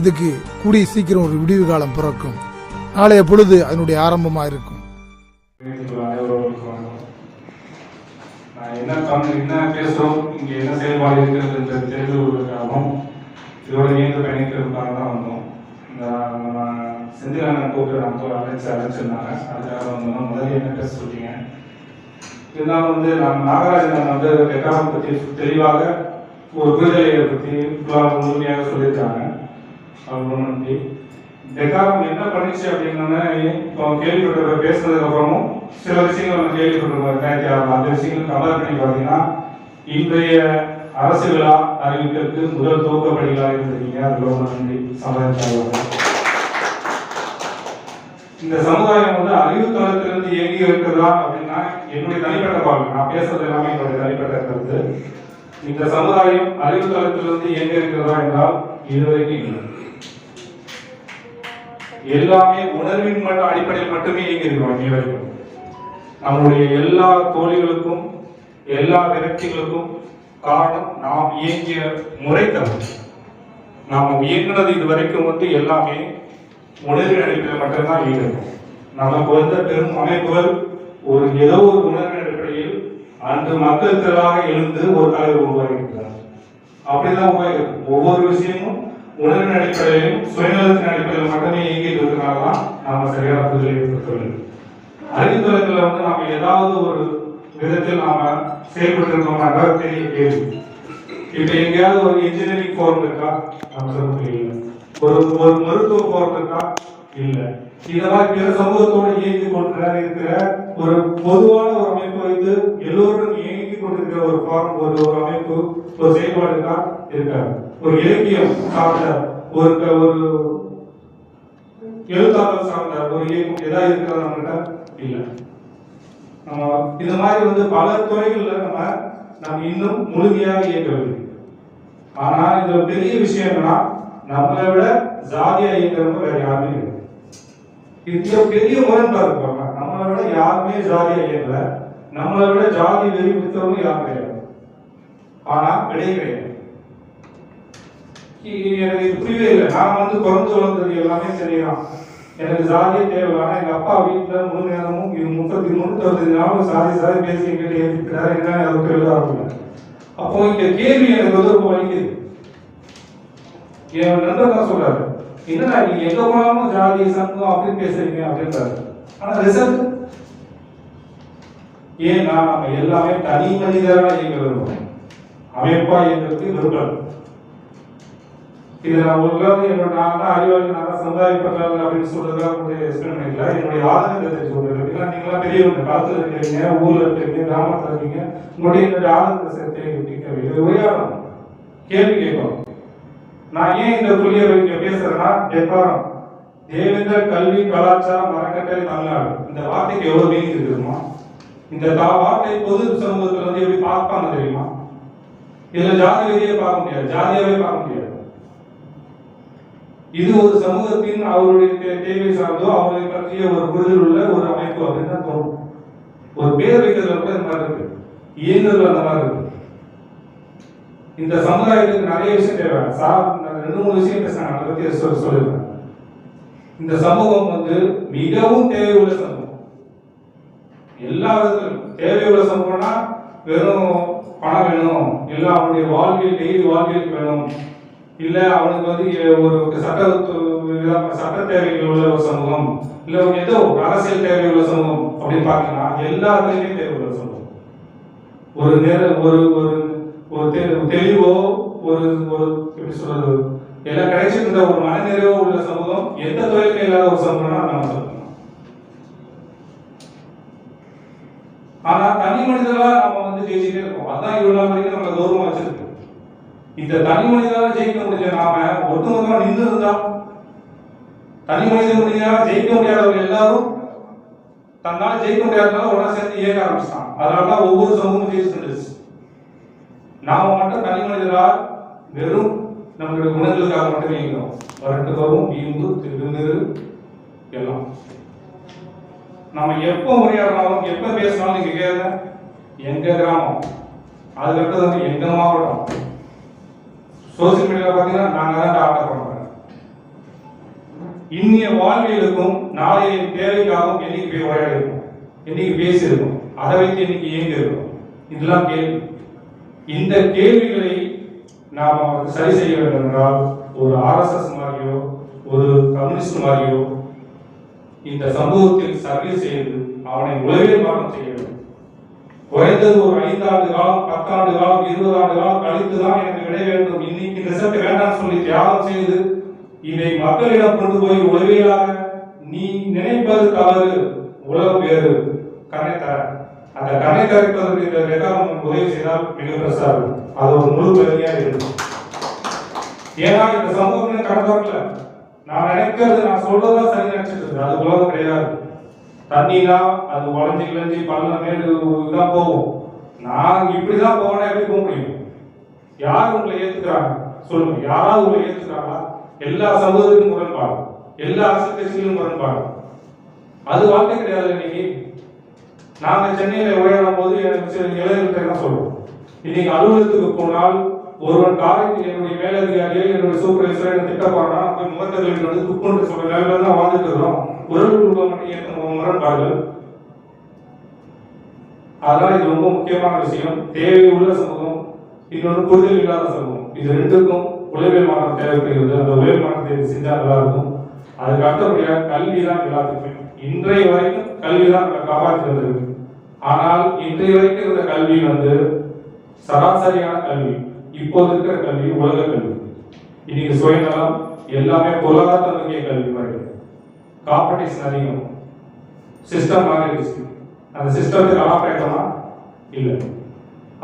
இதுக்கு கூடிய சீக்கிரம் ஒரு விடிவு காலம் பிறக்கும். நாளைய பொழுது அதனுடைய ஆரம்பமாக இருக்கும். என்ன தமிழ் என்ன பேசுறோம் இங்க என்ன செயல்பாடு இருக்கிறது தெரிந்து கொள்வதற்காகவும் இதோட இயந்து பயணிக்கிறதுக்காக தான் வந்தோம் நம்ம செந்திலான கூப்பிட்டு நம்ம அழைச்சு அழைச்சிருந்தாங்க அதுக்காக வந்தோம். முதல்ல என்ன பேச சொல்லிங்க இருந்தாலும் வந்து நம்ம நாகராஜன் வந்து வெக்காரம் பற்றி தெளிவாக ஒரு விடுதலையை பற்றி முழுமையாக சொல்லியிருக்காங்க. அவங்க நன்றி டெக்காரம் என்ன பண்ணிச்சு அப்படின்னா இப்போ கேள்விப்பட்ட பேசுனதுக்கு அப்புறமும் சில விஷயங்கள் நம்ம கேள்விப்பட்டிருக்கோம் ரெண்டாயிரத்தி ஆறு அந்த விஷயங்கள் கம்பேர் பண்ணி பார்த்தீங்கன்னா இன்றைய அரசு விழா அறிவிப்பிற்கு முதல் துவக்கப்படிகளாக இருந்திருக்கீங்க. அது ரொம்ப நன்றி. சமுதாயத்தாளர் இந்த சமுதாயம் வந்து அறிவு தளத்திலிருந்து இயங்கி இருக்கிறதா அப்படின்னா என்னுடைய தனிப்பட்ட பார்வை. நான் பேசுறது எல்லாமே என்னுடைய தனிப்பட்ட கருத்து. இந்த சமுதாயம் அறிவு தளத்திலிருந்து இயங்கி இருக்கிறதா என்றால் இதுவரைக்கும் இல்லை. எல்லாமே உணர்வின் மட்டும் அடிப்படையில் மட்டுமே இயங்கி இருக்கிறோம் வரைக்கும். நம்முடைய எல்லா தோழிகளுக்கும் எல்லா விரக்திகளுக்கும் காரணம் நாம் இயங்கிய முறை தவறு நாம் இயங்கினது இது வரைக்கும் வந்து எல்லாமே உணர்வின் அடிப்படையில் மட்டும்தான் இயங்கிருக்கும் நமக்கு வந்த பெரும் அமைப்புகள் ஒரு ஏதோ ஒரு உணர்வின் அடிப்படையில் அன்று மக்கள் திரளாக எழுந்து ஒரு தலைவர் உருவாகியிருக்கிறார் அப்படிதான் ஒவ்வொரு விஷயமும் உணர்வின் அடிப்படையிலும் சுயநலத்தின் அடிப்படையில் மட்டுமே இயங்கிட்டு இருக்கிறனால தான் நாம சரியான புரிதலை ஏற்படுத்தவில்லை அறிவுத்துறைகளில் வந்து நாம ஏதாவது ஒரு விதத்தில் நாம செயல்பட்டு இருக்கோம்னாக்கா பெரிய கேள்வி இப்ப எங்கேயாவது ஒரு இன்ஜினியரிங் கோர்ட் இருக்கா? நம்ம சொல்ல இல்ல. ஒரு ஒரு மருத்துவ ஃபார்ம் இருக்கா? இல்ல. இந்த மாதிரி பிற சமூகத்தோடு இயங்கி கொண்டு இருக்கிற ஒரு பொதுவான ஒரு அமைப்பு வைத்து எல்லோரும் கொண்டிருக்கிற ஒரு ஃபார்ம் ஒரு ஒரு அமைப்பு ஒரு செயல்பாடு தான் இருக்காது ஒரு இலக்கியம் சார்ந்த ஒரு ஒரு எழுத்தாளர் சார்ந்த ஒரு இயக்கம் ஏதாவது இருக்கிறதா நம்மகிட்ட? இல்லை. நம்ம இந்த மாதிரி வந்து பல துறைகளில் நம்ம நம்ம இன்னும் முழுமையாக இயக்கவில்லை ஆனா இதுல பெரிய விஷயம் என்னன்னா நம்மளை விட ஜாதியா இயக்கிறவங்க வேற யாருமே இல்லை. இது பெரிய முரண்பாடு இருப்பாங்க. நம்மளை விட யாருமே ஜாதியா இயக்கல நம்மளை விட ஜாதி வெறி பிடித்தவங்க யாரும் கிடையாது. ஆனா விடை எனக்கு இது புரியவே இல்லை. நான் வந்து குறைஞ்சு வளர்ந்தது எல்லாமே தெரியும் எனக்கு ஜாதியே தேவை ஆனா எங்க அப்பா வீட்டுல முழு நேரமும் இது முப்பத்தி முன்னூத்தி நாளும் சாதி சாதி பேசி எங்கிட்ட ஏற்றிக்கிறாரு என்ன அதை விட்டு எழுத ஆரம்பிக்கல அப்போ இந்த கேள்வி எனக்கு வந்து ரொம்ப வலிக்குது. என் நண்பர் தான் சொல்றாரு என்னடா நீங்க எங்க போனாலும் ஜாதி சங்கம் அப்படின்னு பேசுறீங்க அப்படின்றாரு. ஆனா ரிசல்ட் ஏன்னா நம்ம எல்லாமே தனி மனிதரா இயங்க விரும்புறோம் அமைப்பா இயங்கிறதுக்கு விரும்பல இது நான் உங்களுக்கு என்னோட நான் அறிவாளி நான் சமுதாயப்பட்டாளர் அப்படின்னு சொல்றதுக்காக உங்களுடைய எக்ஸ்பிளைன் பண்ணிக்கல என்னுடைய ஆதங்கத்தை சொல்றேன். நீங்களா நீங்களாம் பெரியவங்க காலத்துல இருக்கிறீங்க ஊர்ல இருக்கிறீங்க கிராமத்துல இருக்கீங்க. உங்களுடைய என்னுடைய ஆதங்கத்தை சேர்த்து இது உரையாடணும் கேள்வி கேட்கணும் நான் ஏன் இந்த புள்ளிய இங்க பேசுறேன்னா டெப்பாரம் தேவேந்திர கல்வி கலாச்சாரம் மரக்கட்டளை தமிழ்நாடு. இந்த வார்த்தைக்கு எவ்வளவு மீனிங் இருக்குமா இந்த வார்த்தை பொது சமூகத்துல வந்து எப்படி பார்ப்பாங்க தெரியுமா? இதுல ஜாதி வெளியே பார்க்க முடியாது. ஜாதியாவே பார்க்க முடியாது. இது ஒரு சமூகத்தின் அவருடைய தேவை சார்ந்தோ அவரை பற்றிய ஒரு புரிதல் உள்ள ஒரு அமைப்பு அப்படின்னு தான் தோணும். ஒரு பேர் வைக்கிறதுல கூட இந்த மாதிரி இருக்கு. இயங்குறதுல அந்த மாதிரி இருக்கு. இந்த சமுதாயத்துக்கு நிறைய விஷயம் தேவை. சார் ரெண்டு மூணு விஷயம் பேசுறாங்க. அதை பத்தி சொல் இந்த சமூகம் வந்து மிகவும் தேவையுள்ள சமூகம். எல்லா விதத்திலும். தேவையுள்ள சமூகம்னா வெறும் பணம் வேணும். இல்லை அவனுடைய வாழ்வியல் டெய்லி வாழ்வியல் வேணும். இல்லை அவனுக்கு வந்து ஒரு சட்ட சட்ட தேவைகள் உள்ள ஒரு சமூகம். இல்லை ஒரு ஏதோ அரசியல் தேவையுள்ள சமூகம் அப்படின்னு பார்த்தீங்கன்னா எல்லாத்துலேயுமே தேவையுள்ள சமூகம். ஒரு நேர ஒரு ஒரு ஒரு தெளிவோ ஒரு ஒரு எப்படி சொல்றது? எல்லாம் கிடைச்சிருந்த ஒரு மனநிறைவோ உள்ள சமூகம் எந்த தொழிலும் இல்லாத ஒரு சமூகம்னா நம்ம சொல்லணும் ஆனா தனி மனிதர்களா நம்ம வந்து ஜெயிச்சுட்டே இருக்கோம். அதான் இவ்வளவு வரைக்கும் நம்ம கௌரவம் வச்சிருக்கு இந்த தனி மனிதராக ஜெயிக்க முடிஞ்ச நாம ஒட்டுமொத்தமா நின்று இருந்தா தனி மனித ஜெயிக்க முடியாதவங்க எல்லாரும் தன்னால ஜெயிக்க முடியாதனால ஒன்னா சேர்ந்து இயக்க ஆரம்பிச்சிட்டான் அதனால ஒவ்வொரு சமூகமும் ஜெயிச்சு நாம மட்டும் தனி மனிதரா வெறும் நம்மளுடைய குணங்களுக்காக மட்டும் இயங்குறோம். வரட்டு வரும் வீம்பு திருநீரு எல்லாம். நம்ம எப்போ உரையாடுறாலும் எப்போ பேசினாலும் நீங்க கேளுங்க. எங்க கிராமம்? அதுக்கடுத்தது வந்து எங்க மாவட்டம்? சோசியல் மீடியாவில் பார்த்தீங்கன்னா நாங்கள் தான் டாக்டர் பண்ணுறோம் இன்னைய வாழ்வியலுக்கும் நாளைய தேவைக்காகவும் என்னைக்கு போய் உரையாடி இருக்கும் என்னைக்கு பேசியிருக்கும் அதை வைத்து இன்னைக்கு இயங்கி இருக்கும் இதெல்லாம் கேள்வி. இந்த கேள்விகளை நாம் சரி செய்ய வேண்டும் என்றால் ஒரு ஆர்எஸ்எஸ் மாதிரியோ ஒரு கம்யூனிஸ்ட் மாதிரியோ இந்த சமூகத்தில் சர்வீஸ் செய்து அவனை உலகில் மாற்றம் செய்ய வேண்டும். குறைந்தது ஒரு ஐந்தாண்டு காலம் பத்தாண்டு காலம் இருபது ஆண்டு காலம் கழித்து தான் எனக்கு விட வேண்டும். இன்னைக்கு ரிசல்ட் வேண்டாம்னு சொல்லி தியாகம் செய்து இதை மக்களிடம் கொண்டு போய் உளவியலாக நீ நினைப்பது தவறு உலகம் வேறு. கண்ணை தர. அந்த கண்ணை தரைப்பதற்கு இந்த ரெக்கார்ட் உதவி செய்தால் மிக பெருசா இருக்கும். அது ஒரு முழு பெருமையாக இருக்கும். ஏன்னா இந்த சமூகம் கடந்தவர்கள நான் நினைக்கிறது நான் சொல்றதா சரி நினைச்சிட்டு இருக்கு அது உலகம் கிடையாது. தண்ணினா அது உடஞ்சி கிழஞ்சி பள்ளம் மேடு இதான் போகும். நான் இப்படிதான் போனா எப்படி போக முடியும்? யார் உங்களை ஏத்துக்கிறாங்க? சொல்லுங்க. யாராவது உங்களை ஏத்துக்கிறாங்களா? எல்லா சமூகத்துக்கும் முரண்பாடு. எல்லா அரசியல் கட்சிகளும் முரண்பாடு. அது வாழ்க்கை கிடையாது இன்னைக்கு. நாங்க சென்னையில உரையாடும் போது எனக்கு சில இளைஞர்கிட்ட என்ன சொல்றோம். இன்னைக்கு அலுவலகத்துக்கு போனால் ஒருவன் காரியத்தில் என்னுடைய மேலதிகாரியோ என்னுடைய சூப்பர்வைசரோ என்ன திட்ட போறானா? போய் முகத்தர்கள் வந்து துப்புன்னு சொல்ற நிலையில தான் வாழ்ந்துட்டு இருக்கிறோம். உறவு குடும்பம் முரண்பாடுகள். அதனால இது ரொம்ப முக்கியமான விஷயம். தேவை உள்ள சமூகம் இன்னொன்று புரிதல் இல்லாத சமூகம். இது ரெண்டுக்கும் உளவியல் மாற்றம் தேவைப்படுகிறது. அந்த உளவியல் மாற்றத்தை செஞ்சா நல்லா இருக்கும். அதுக்கு அடுத்தபடியாக கல்வி தான் எல்லாத்துக்குமே. இன்றைய வரைக்கும் கல்வி தான் நம்மளை காப்பாற்றி வந்திருக்கு. ஆனால் இன்றைய வரைக்கும் இருந்த கல்வி வந்து சராசரியான கல்வி. இப்போது இருக்கிற கல்வி உலக கல்வி இன்னைக்கு சுயநலம் எல்லாமே பொருளாதார நோக்கிய கல்வி மாதிரி. காம்படிஷன் அதிகம் சிஸ்டம் மாறிடுச்சு அந்த சிஸ்டத்துக்கு ஆப்பரேட்டமா இல்லை.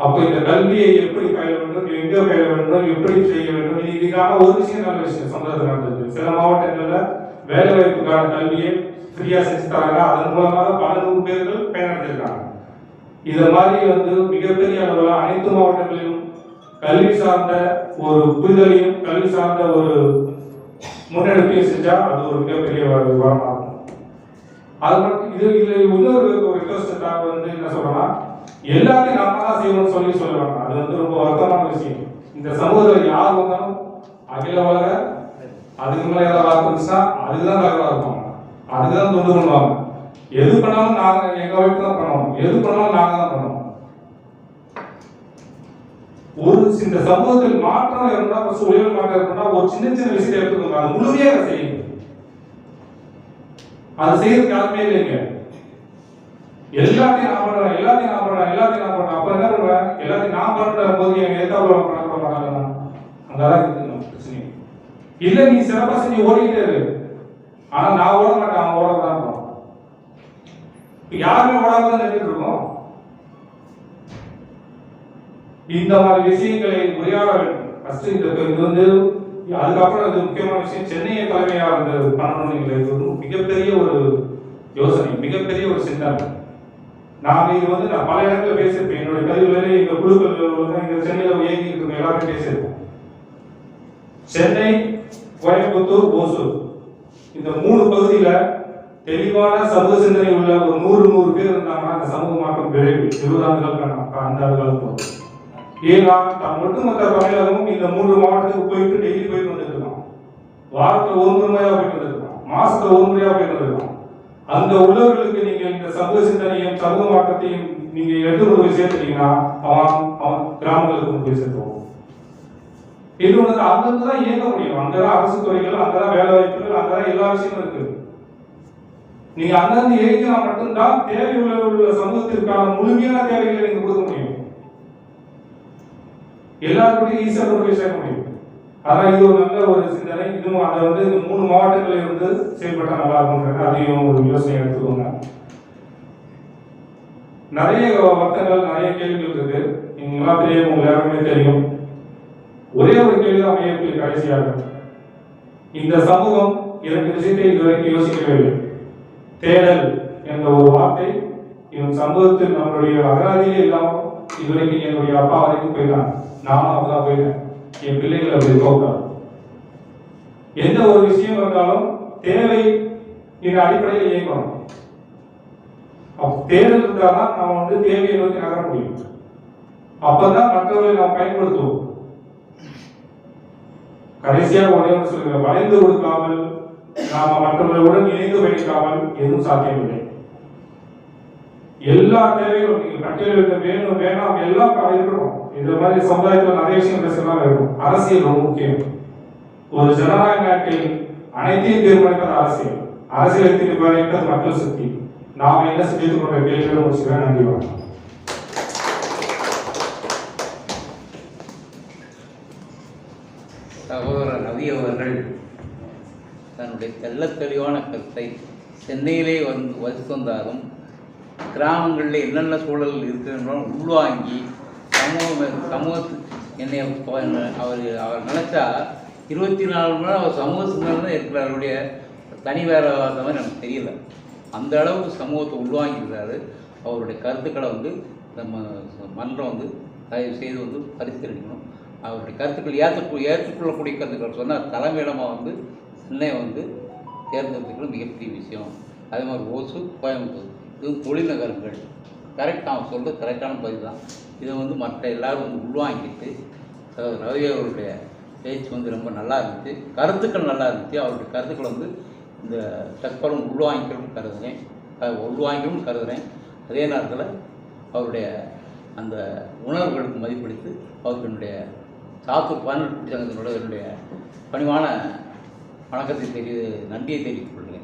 அப்போ இந்த கல்வியை எப்படி பயில வேண்டும் எங்க பயில வேண்டும் எப்படி செய்ய வேண்டும் இதுக்கான ஒரு விஷயம் நல்ல விஷயம். சமுதாயத்தில் நடந்தது சில மாவட்டங்களில் வேலை வாய்ப்புக்கான கல்வியை ஃப்ரீயா செஞ்சு தராங்க. அதன் மூலமாக பல நூறு பேர்கள் பயனடைஞ்சிருக்காங்க. இதை மாதிரி வந்து மிகப்பெரிய அளவில் அனைத்து மாவட்டங்களிலும் கல்வி சார்ந்த ஒரு புரிதலையும் கல்வி சார்ந்த ஒரு முன்னெடுப்பையும் செஞ்சா அது ஒரு மிகப்பெரிய வ- வரமாகும் அது மட்டும் இது இதுல இன்னொரு ஒரு ரிக்வஸ்ட் வந்து என்ன சொல்றேன்னா எல்லாத்தையும் நம்ம தான் செய்யணும்னு சொல்லி சொல்லுவாங்க. அது வந்து ரொம்ப வருத்தமான விஷயம். இந்த சமூகத்தில் யார் வந்தாலும் அகில உலக அதுக்கு மேலே ஏதாவது வாக்கு இருந்துச்சுன்னா அதுதான் தகவலா இருப்பாங்க. அதுதான் தொண்டு பண்ணுவாங்க. எது பண்ணாலும் நாங்கள் எங்கள் வரைக்கும் தான் பண்ணுவோம். எது பண்ணாலும் நாங்கள் தான் பண்ணுவோம். ஒரு இந்த சமூகத்தில் மாற்றம் இருந்தா ஃபர்ஸ்ட் உயர்வு மாற்றம் இருந்தா ஒரு சின்ன சின்ன விஷயத்தை எடுத்துக்கோங்க. அது முழுமையாக செய்யுங்க. அது செய்யறதுக்கு யாருமே இல்லைங்க. எல்லாத்தையும் நான் பண்றேன் எல்லாத்தையும் நான் பண்றேன் எல்லாத்தையும் நான் பண்றேன். அப்ப என்ன பண்ணுவேன்? எல்லாத்தையும் நான் பண்ற போது எங்க எதிர்த்தாப்புல பண்ண பண்ணாங்க அங்கதான் பிரச்சனை. இல்ல நீ சிறப்பா செஞ்சு ஓடிக்கிட்டே இரு. ஆனா நான் ஓட மாட்டேன் அவன் ஓட தான் யாருமே ஓடாம தான் நின்றுட்டு இருக்கோம். இந்த மாதிரி விஷயங்களை உரையாட வேண்டும் ஃபர்ஸ்ட் இந்த இது வந்து அதுக்கப்புறம் இது முக்கியமான விஷயம் சென்னையை தலைமையா வந்து பண்ணணும் இது வந்து மிகப்பெரிய ஒரு யோசனை மிகப்பெரிய ஒரு சிந்தனை. நாம இது வந்து நான் பல இடங்களில் பேசியிருப்பேன். என்னுடைய பதிவுகளில் எங்கள் குழுக்கள் வந்து சென்னையில் இயங்கி இயங்கிட்டு எல்லாருமே பேசியிருப்போம். சென்னை கோயம்புத்தூர் ஓசூர். இந்த மூணு பகுதியில் தெளிவான சமூக சிந்தனை உள்ள ஒரு நூறு நூறு பேர் இருந்தாங்கன்னா அந்த சமூக மாற்றம் விரைவு இருபது ஆண்டுகள் அந்த ஆண்டுகள் போதும் ஏன்னா ஒட்டுமொத்த தமிழகமும் இந்த மூன்று மாவட்டத்துக்கு போயிட்டு டெய்லி போயிட்டு வந்துருக்கோம் வாரத்தில் ஒரு முறையா போயிட்டு வந்திருக்கோம் மாசத்துல ஒரு முறையா போயிட்டு வந்திருக்கோம் அந்த உள்ளவர்களுக்கு நீங்க இந்த சமூக சிந்தனையும் சமூக மாற்றத்தையும் நீங்க எடுத்து போய் சேர்த்துட்டீங்கன்னா அவன் அவன் கிராமங்களுக்கு போய் சேர்த்துவோம் இன்னொன்று அங்கிருந்து தான் இயங்க முடியும். அங்கதான் அரசு துறைகள் அங்கதான் வேலை வாய்ப்புகள் அங்கதான் எல்லா விஷயமும் இருக்கு நீங்க அங்கிருந்து இயங்கினா மட்டும்தான் தேவை உள்ள சமூகத்திற்கான முழுமையான தேவைகளை நீங்க கொடுக்க முடியும். எல்லாருக்கும் ஈஸியாக கொண்டு போய் சேர்க்க முடியும். அதான் இது ஒரு நல்ல ஒரு சிந்தனை. இதுவும் அதை வந்து இந்த மூணு மாவட்டங்களில் இருந்து செயல்பட்டா நல்லா இருக்கும்ன்றது அதையும் ஒரு யோசனை எடுத்துக்கோங்க. நிறைய வர்த்தங்கள் நிறைய கேள்விகள் இருக்கு நீங்க எல்லாம் தெரியும் உங்களுக்கு எல்லாருமே தெரியும். ஒரே ஒரு கேள்வி தான் மையத்தில் கடைசியாக இந்த சமூகம் இரண்டு விஷயத்தை இதுவரைக்கும் யோசிக்கவில்லை தேடல் என்ற ஒரு வார்த்தை இவன் சமூகத்தில் நம்மளுடைய அகராதியிலே இல்லாம இதுவரைக்கும் என்னுடைய அப்பா வரைக்கும் போயிடலாம் நானும் அப்பதான் போயிட்டேன். என் பிள்ளைகள் அப்படி போகக்கூடாது. எந்த ஒரு விஷயம் இருந்தாலும் தேவை என்ற அடிப்படையில் இயங்கணும். தேவை இருந்தால்தான் இருந்தாதான் நம்ம வந்து தேவையை நோக்கி நகர முடியும். அப்பதான் மற்றவர்களை நாம் பயன்படுத்துவோம். கடைசியா ஒரே ஒன்று சொல்லுங்க வளைந்து கொடுக்காமல் நாம மற்றவர்களுடன் இணைந்து பயணிக்காமல் எதுவும் சாத்தியமில்லை. எல்லா தேவைகளும் நீங்க பட்டியலிட்டு வேணும் வேணாம் எல்லாம் கா- இருக்கணும் இந்த மாதிரி சமுதாயத்துல நிறைய விஷயம் பேசலாம் இருக்கும். அரசியல் ரொம்ப முக்கியம். ஒரு ஜனநாயக நாட்டில் அனைத்தையும் தீர்மானிப்பது அரசியல். அரசியல் தீர்மானிப்பது மக்கள் சக்தி. நாம் என்ன செஞ்சுட்டு கொண்ட கேள்விகளை முடிச்சுக்கிறேன் நன்றி வணக்கம் சகோதரர் ரவி அவர்கள் தன்னுடைய தெல்ல தெளிவான கருத்தை சென்னையிலே வந்து வசித்து வந்தாலும் கிராமங்களில் என்னென்ன சூழல் இருக்குன்றோ உள்வாங்கி சமூக சமூகத்து என்னை அவர் அவர் நினச்சா இருபத்தி நாலு மணி நேரம் அவர் சமூகத்துக்கு மேலே தான் இருக்கிறாருடைய தனி வேற மாதிரி எனக்கு தெரியல. அந்த அளவுக்கு சமூகத்தை உள்வாங்கியிருக்காரு அவருடைய கருத்துக்களை வந்து நம்ம மன்றம் வந்து தயவு செய்து வந்து பரிசீலிக்கணும். அவருடைய கருத்துக்கள் ஏற்றுக்கு ஏற்றுக்கொள்ளக்கூடிய கருத்துக்கள் சொன்னால் தலைமையிடமாக வந்து சென்னை வந்து தேர்ந்தெடுத்துக்கிறது மிகப்பெரிய விஷயம். அதே மாதிரி ஓசூர் கோயம்புத்தூர். இது தொழில்நகரங்கள் கரெக்ட் அவன் சொல்கிறது கரெக்டான பதில் தான். இதை வந்து மற்ற எல்லோரும் வந்து உள்வாங்கிட்டு ரவி அவருடைய பேச்சு வந்து ரொம்ப நல்லா இருந்துச்சு. கருத்துக்கள் நல்லா இருந்துச்சு. அவருடைய கருத்துக்கள் வந்து இந்த தற்பலம் உள்வாங்கிக்கணும்னு கருதுகிறேன் அஹ் உள்வாங்கிக்கணும்னு கருதுகிறேன் அதே நேரத்தில் அவருடைய அந்த உணர்வுகளுக்கு மதிப்பளித்து அவருக்கு என்னுடைய சாத்தூர் பதினெட்டு சங்கத்தினுடைய என்னுடைய பணிவான வணக்கத்தை தெரிய நன்றியை தெரிவித்துக் கொள்கிறேன்.